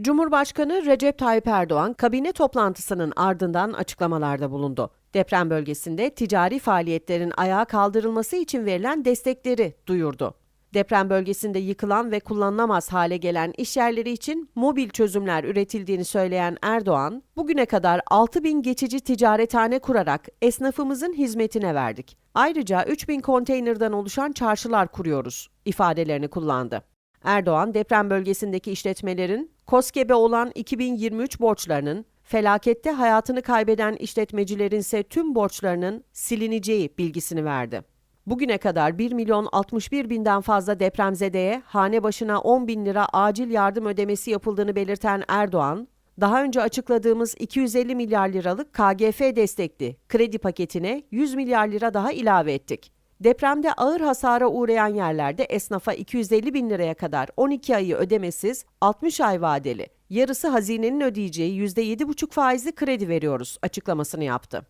Cumhurbaşkanı Recep Tayyip Erdoğan kabine toplantısının ardından açıklamalarda bulundu. Deprem bölgesinde ticari faaliyetlerin ayağa kaldırılması için verilen destekleri duyurdu. Deprem bölgesinde yıkılan ve kullanılamaz hale gelen işyerleri için mobil çözümler üretildiğini söyleyen Erdoğan, bugüne kadar 6 bin geçici ticarethane kurarak esnafımızın hizmetine verdik. Ayrıca 3 bin konteynerden oluşan çarşılar kuruyoruz ifadelerini kullandı. Erdoğan, deprem bölgesindeki işletmelerin KOSGEB'e olan 2023 borçlarının, felakette hayatını kaybeden işletmecilerin ise tüm borçlarının silineceği bilgisini verdi. Bugüne kadar 1 milyon 61 binden fazla depremzedeye hane başına 10 bin lira acil yardım ödemesi yapıldığını belirten Erdoğan, daha önce açıkladığımız 250 milyar liralık KGF destekli kredi paketine 100 milyar lira daha ilave ettik. Depremde ağır hasara uğrayan yerlerde esnafa 250 bin liraya kadar 12 ayı ödemesiz 60 ay vadeli, yarısı hazinenin ödeyeceği %7,5 faizli kredi veriyoruz açıklamasını yaptı.